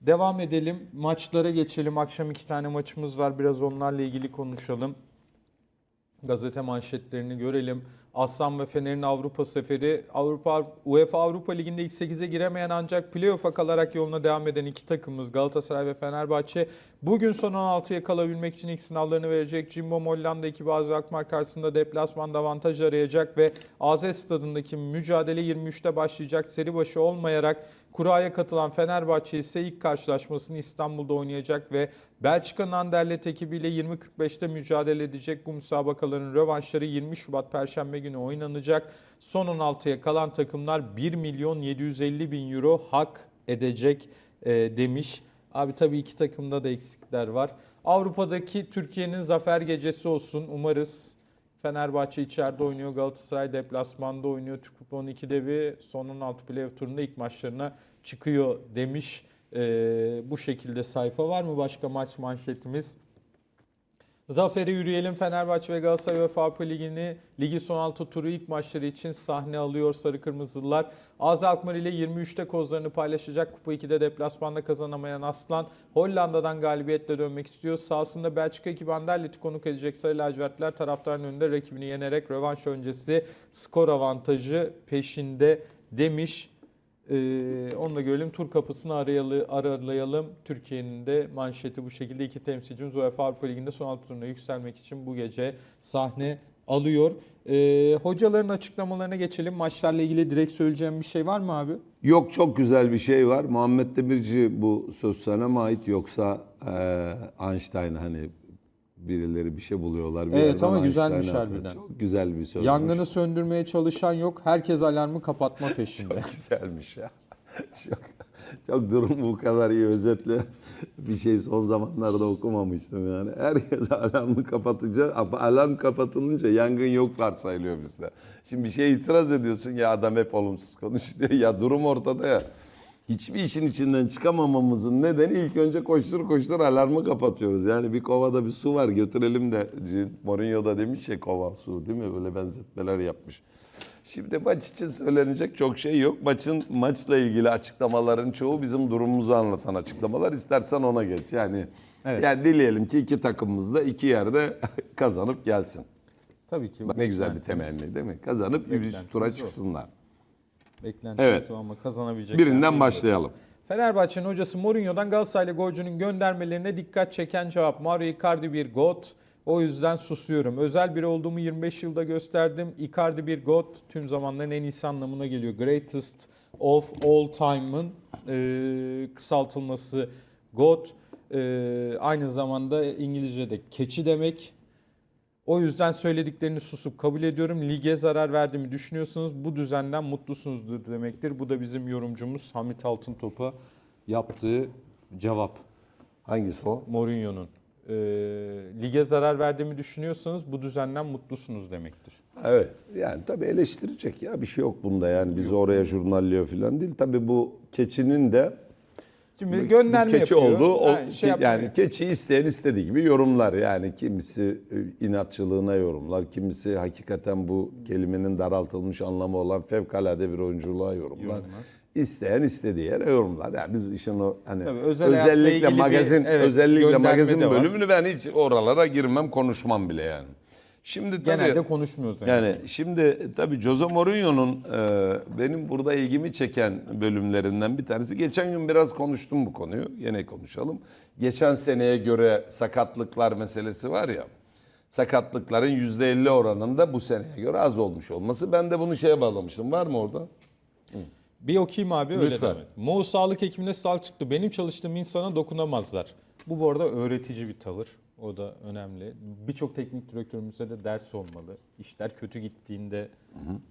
Devam edelim. Maçlara geçelim. Akşam iki tane maçımız var. Biraz onlarla ilgili konuşalım. Gazete manşetlerini görelim. Aslan ve Fener'in Avrupa seferi. Avrupa UEFA Avrupa Ligi'nde ilk 8'e giremeyen ancak playoff'a kalarak yoluna devam eden iki takımımız Galatasaray ve Fenerbahçe bugün son 16'ya kalabilmek için ilk sınavlarını verecek. Cimbom Hollanda ekibi Azi Alkmaar karşısında deplasmanda avantaj arayacak ve AZ stadındaki mücadele 23'te başlayacak. Seri başı olmayarak kuraya katılan Fenerbahçe ise ilk karşılaşmasını İstanbul'da oynayacak ve Belçika'nın Anderlecht ekibiyle 20.45'te mücadele edecek. Bu müsabakaların rövanşları 20 Şubat Perşembe günü oynanacak. Son 16'ya kalan takımlar 1 milyon 750 bin euro hak edecek e, demiş. Abi tabii iki takımda da eksikler var. Avrupa'daki Türkiye'nin zafer gecesi olsun umarız. Fenerbahçe içeride oynuyor, Galatasaray deplasmanda oynuyor. Türk Futbolu 2 devi son 16 playoff turunda ilk maçlarına çıkıyor demiş. Ee, bu şekilde sayfa var mı başka maç manşetimiz? Zaferi yürüyelim Fenerbahçe ve Galatasaray UEFA Avrupa Ligi'ni ligi son 6 turu ilk maçları için sahne alıyor Sarı Kırmızılılar. Az Alkmaar ile 23'te kozlarını paylaşacak. Kupa 2'de deplasmanda kazanamayan Aslan Hollanda'dan galibiyetle dönmek istiyor. Sahasında Belçika ekibi Anderlet'i konuk edecek Sarı Lacivertler taraftarın önünde rakibini yenerek rövanş öncesi skor avantajı peşinde demiş. Ee, onu da görelim. Tur kapısını arayalı, aralayalım. Türkiye'nin de manşeti bu şekilde. iki temsilcimiz UEFA Avrupa Ligi'nde son alt turuna yükselmek için bu gece sahne alıyor. Ee, hocaların açıklamalarına geçelim. Maçlarla ilgili direkt söyleyeceğim bir şey var mı abi? Yok çok güzel bir şey var. Muhammed Demirci bu söz sana mı ait yoksa e, Einstein hani birileri bir şey buluyorlar. Bir Evet, ama güzelmiş harbiden. Çok güzel bir söz. Yangını söndürmeye çalışan yok. Herkes alarmı kapatma peşinde. güzelmiş ya. Çok, çok durum bu kadar iyi özetle bir şey son zamanlarda okumamıştım yani. Herkes alarmı kapatınca, alarm kapatılınca yangın yok varsayılıyor bizde. Şimdi bir şeye itiraz ediyorsun ya adam hep olumsuz konuşuyor. Ya durum ortada ya. Hiçbir işin içinden çıkamamamızın nedeni ilk önce koştur koştur alarmı kapatıyoruz. Yani bir kovada bir su var götürelim de Mourinho da demiş ya kova su değil mi? Böyle benzetmeler yapmış. Şimdi maç için söylenecek çok şey yok. Maçın maçla ilgili açıklamaların çoğu bizim durumumuzu anlatan açıklamalar. İstersen ona geç. Yani Evet. yani dileyelim ki iki takımımız da iki yerde kazanıp gelsin. Tabii ki. Bak ne güzel bir temenni değil mi? Kazanıp bir tura çıksınlar. Beklentimiz Evet. ama kazanabilecek. Birinden başlayalım. Fenerbahçe'nin hocası Mourinho'dan Galatasaraylı golcünün göndermelerine dikkat çeken cevap. Mario Icardi bir god. O yüzden susuyorum. Özel biri olduğumu 25 yılda gösterdim. Icardi bir god. Tüm zamanların en iyisi anlamına geliyor. Greatest of all time'ın e, kısaltılması god. E, aynı zamanda İngilizce'de keçi demek. O yüzden söylediklerini susup kabul ediyorum. Lige zarar verdiğimi düşünüyorsunuz. Bu düzenden mutlusunuzdur demektir. Bu da bizim yorumcumuz Hamit Altıntop'a yaptığı cevap. Hangisi o? Mourinho'nun. Ee, lige zarar verdiğimi düşünüyorsanız bu düzenden mutlusunuz demektir. Evet. Yani tabii eleştirecek ya bir şey yok bunda yani bizi oraya jurnalliyor falan değil. Tabii bu keçinin de Şimdi gönderme keçi yapıyor. oldu. O, şey yani yapmıyor. keçi isteyen istediği gibi yorumlar. Yani kimisi e, inatçılığına yorumlar, kimisi hakikaten bu kelimenin daraltılmış anlamı olan fevkalade bir oyunculuğa yorumlar. Yorumlar. İsteyen istediği yere yorumlar. Yani biz işin o hani Tabii özel özellikle ilgili bir, magazin evet, özellikle magazin bölümünü ben hiç oralara girmem, konuşmam bile yani. Şimdi tabii, Genelde konuşmuyoruz. Yani. yani şimdi tabii Jose Mourinho'nun e, benim burada ilgimi çeken bölümlerinden bir tanesi. Geçen gün biraz konuştum bu konuyu. Yine konuşalım. Geçen seneye göre sakatlıklar meselesi var ya. Sakatlıkların %50 oranında bu seneye göre az olmuş olması. Ben de bunu şeye bağlamıştım. Var mı orada? Bir okuyayım abi öyle Lütfen. devam et. Mo sağlık ekibine sağlık çıktı. Benim çalıştığım insana dokunamazlar. Bu bu arada öğretici bir tavır. O da önemli. Birçok teknik direktörümüze de ders olmalı. İşler kötü gittiğinde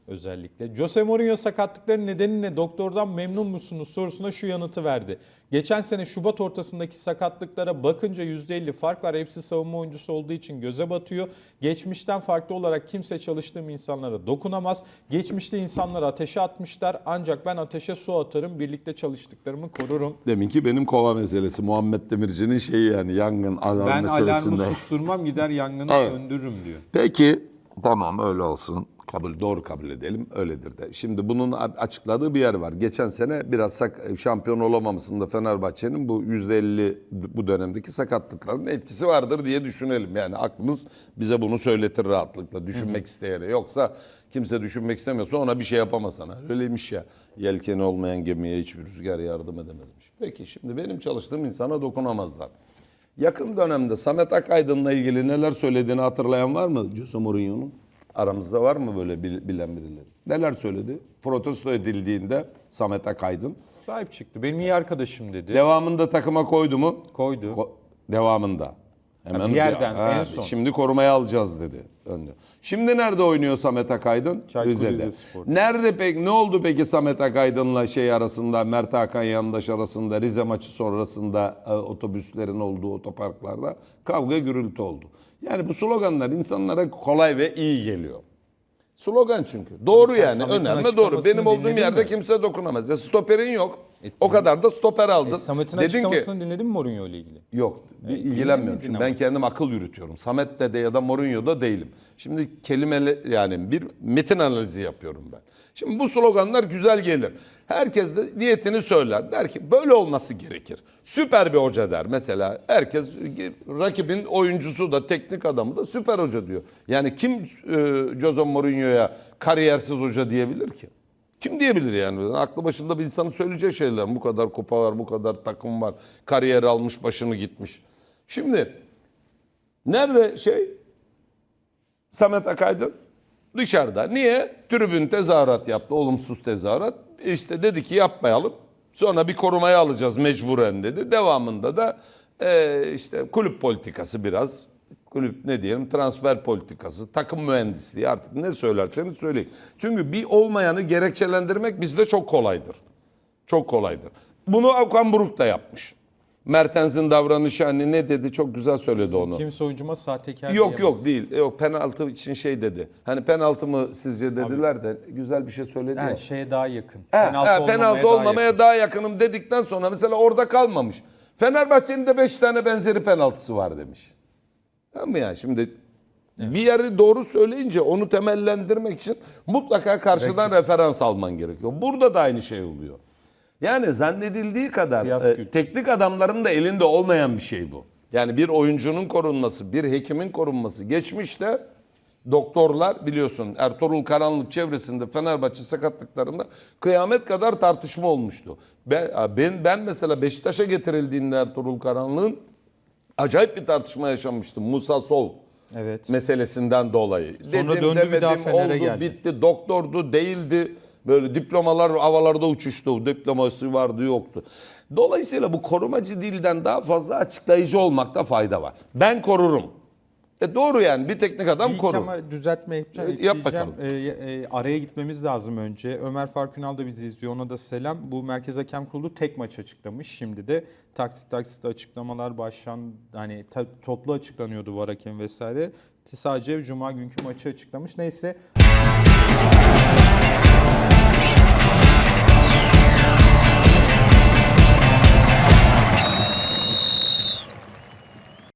özellikle. Jose Mourinho sakatlıkların nedeni ne? Doktordan memnun musunuz sorusuna şu yanıtı verdi. Geçen sene Şubat ortasındaki sakatlıklara bakınca %50 fark var. Hepsi savunma oyuncusu olduğu için göze batıyor. Geçmişten farklı olarak kimse çalıştığım insanlara dokunamaz. Geçmişte insanları ateşe atmışlar. Ancak ben ateşe su atarım. Birlikte çalıştıklarımı korurum. Deminki benim kova meselesi. Muhammed Demirci'nin şeyi yani yangın alarm Ben meselesinde. alarmı susturmam gider yangını Evet. söndürürüm diyor. Peki tamam öyle olsun. Kabul doğru kabul edelim öyledir de. Şimdi bunun açıkladığı bir yer var. Geçen sene biraz sak- şampiyon olamamasında Fenerbahçe'nin bu %50 bu dönemdeki sakatlıkların etkisi vardır diye düşünelim. Yani aklımız bize bunu söyletir rahatlıkla düşünmek isteyene. Yoksa kimse düşünmek istemiyorsa ona bir şey yapamazsana. Öyleymiş ya. Yelkeni olmayan gemiye hiçbir rüzgar yardım edemezmiş. Peki şimdi benim çalıştığım insana dokunamazlar. Yakın dönemde Samet Akaydın'la ilgili neler söylediğini hatırlayan var mı Jose Mourinho'nun? Aramızda var mı böyle bil- bilen birileri? Neler söyledi? Protesto edildiğinde Samet Akaydın. Sahip çıktı. Benim iyi arkadaşım dedi. Devamında takıma koydu mu? Koydu. Ko- devamında. Hemen bir yerden, en son. Şimdi korumaya alacağız dedi önde. Şimdi nerede oynuyor Samet Akaydın? Çaykur Rize'de. Rizespor'da. Nerede peki ne oldu peki Samet Akaydın'la şey arasında Mert Hakan yandaş arasında Rize maçı sonrasında e, otobüslerin olduğu otoparklarda kavga gürültü oldu. Yani bu sloganlar insanlara kolay ve iyi geliyor. Slogan çünkü. Doğru Sen yani. Samet'in Önerme doğru. açıklamasını Benim olduğum dinledin yerde mi? kimse dokunamaz. Ya stoperin yok. O kadar da stoper aldın. E, Samet'in Dedin ki açıklamasını dinledin mi Mourinho ile ilgili? Yok, bir ilgilenmiyorum. dinlemedin Çünkü ama. ben kendim akıl yürütüyorum. Samet'te de ya da Mourinho'da değilim. Şimdi kelimeli yani bir metin analizi yapıyorum ben. Şimdi bu sloganlar güzel gelir. Herkes de niyetini söyler. Der ki böyle olması gerekir. Süper bir hoca der. Mesela herkes rakibin oyuncusu da teknik adamı da süper hoca diyor. Yani kim e, Jose Mourinho'ya kariyersiz hoca diyebilir ki? Kim diyebilir yani? Aklı başında bir insanın söyleyeceği şeyler. Bu kadar kupa var, bu kadar takım var. Kariyer almış, başını gitmiş. Şimdi nerede şey? Samet Akaydın dışarıda. Niye? Tribün tezahürat yaptı, olumsuz tezahürat. İşte dedi ki yapmayalım. Sonra bir korumaya alacağız mecburen dedi. Devamında da eee, işte kulüp politikası biraz. Kulüp ne diyelim transfer politikası, takım mühendisliği artık ne söylerseniz söyleyin. Çünkü bir olmayanı gerekçelendirmek bizde çok kolaydır. Çok kolaydır. Bunu Okan Buruk da yapmış. Mertens'in davranışı hani ne dedi çok güzel söyledi onu. Kimse oyuncuma sahtekar Yok diyemez. yok değil. Yok penaltı için şey dedi. Hani penaltı mı sizce dediler de güzel bir şey söyledi Yani ya. şeye daha yakın. He, penaltı, he, olmamaya, penaltı daha olmamaya yakın. daha yakınım dedikten sonra mesela orada kalmamış. Fenerbahçe'nin de 5 tane benzeri penaltısı var demiş. Mı yani şimdi bir yeri doğru söyleyince onu temellendirmek için mutlaka karşıdan referans alman gerekiyor. Burada da aynı şey oluyor. Yani zannedildiği kadar e, teknik adamların da elinde olmayan bir şey bu. Yani bir oyuncunun korunması, bir hekimin korunması. Geçmişte doktorlar biliyorsun Ertuğrul Karanlık çevresinde Fenerbahçe sakatlıklarında kıyamet kadar tartışma olmuştu. Ben ben, ben mesela Beşiktaş'a getirildiğinde Ertuğrul Karanlık'ın acayip bir tartışma yaşamıştım. Musa Sol Evet. meselesinden dolayı. Sonra döndü bir daha Fener'e oldu, geldi. bitti, doktordu, değildi. Böyle diplomalar havalarda uçuştu. Diploması vardı, yoktu. Dolayısıyla bu korumacı dilden daha fazla açıklayıcı olmakta fayda var. Ben korurum. E doğru yani bir teknik adam İlk korur. ama düzeltme yapacağım. Yap ekleyeceğim. bakalım. Ee, e, araya gitmemiz lazım önce. Ömer Faruk Ünal da bizi izliyor. Ona da selam. Bu Merkez Hakem Kurulu tek maç açıklamış. Şimdi de taksit taksit açıklamalar başlan hani toplu açıklanıyordu var hakem vesaire. Sadece Cuma günkü maçı açıklamış. Neyse